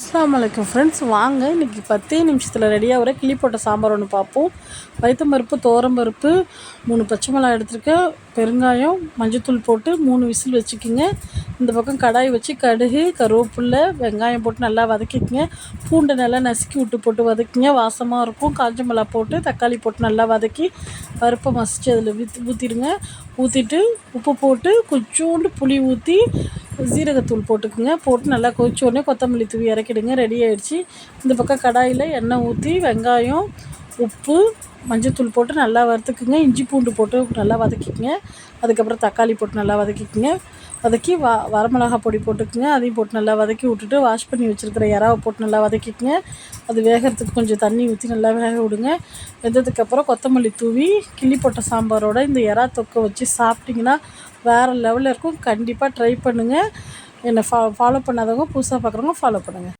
அஸ்ஸலாமு அலைக்கும் ஃப்ரெண்ட்ஸ் வாங்க. இன்றைக்கி பத்தே நிமிஷத்தில் ரெடியாக வர கிளி போட்ட சாம்பார் ஒன்று பார்ப்போம். வைத்தம் பருப்பு பருப்பு மூணு பச்சை மிளகா எடுத்துருக்கேன். பெருங்காயம் மஞ்சத்தூள் போட்டு மூணு விசில் வச்சுக்கிங்க. இந்த பக்கம் கடாய் வச்சு கடுகு கருவேப்பில்லை வெங்காயம் போட்டு நல்லா வதக்கிக்கங்க. பூண்டை நல்லா நசுக்கி விட்டு போட்டு வதக்கிங்க. வாசமாக இருக்கும். காஞ்ச மிளகா போட்டு தக்காளி போட்டு நல்லா வதக்கி பருப்பை மசித்து அதில் ஊற்றி ஊற்றிடுங்க ஊற்றிட்டு உப்பு போட்டு கொஞ்சோண்டு புளி ஊற்றி ஜீரகத்தூள் போட்டுக்குங்க. போட்டு நல்லா கொதிச்ச உடனே கொத்தமல்லி தூவி இறக்கிடுங்க. ரெடி ஆகிடுச்சி இந்த பக்கம் கடாயில் எண்ணெய் ஊற்றி வெங்காயம் உப்பு மஞ்சத்தூள் போட்டு நல்லா வறுத்துக்குங்க இஞ்சி பூண்டு போட்டு நல்லா வதக்கிக்கங்க. அதுக்கப்புறம் தக்காளி போட்டு நல்லா வதக்கிக்கங்க. வதக்கி வ வரமிளகா பொடி போட்டுக்குங்க. அதையும் போட்டு நல்லா வதக்கி விட்டுட்டு வாஷ் பண்ணி வச்சுருக்கிற இறாவை போட்டு நல்லா வதக்கிக்கங்க. அது வேகிறதுக்கு கொஞ்சம் தண்ணி ஊற்றி நல்லா வேக விடுங்க. வெந்ததுக்கப்புறம் கொத்தமல்லி தூவி கிள்ளி போட்ட சாம்பாரோட இந்த இறா தொக்கை வச்சு சாப்பிட்டிங்கன்னா வேறு லெவலில் இருக்கும். கண்டிப்பாக ட்ரை பண்ணுங்கள் என்னை ஃபா ஃபாலோ பண்ணாதவங்க புதுசாக பார்க்குறவங்க ஃபாலோ பண்ணுங்கள்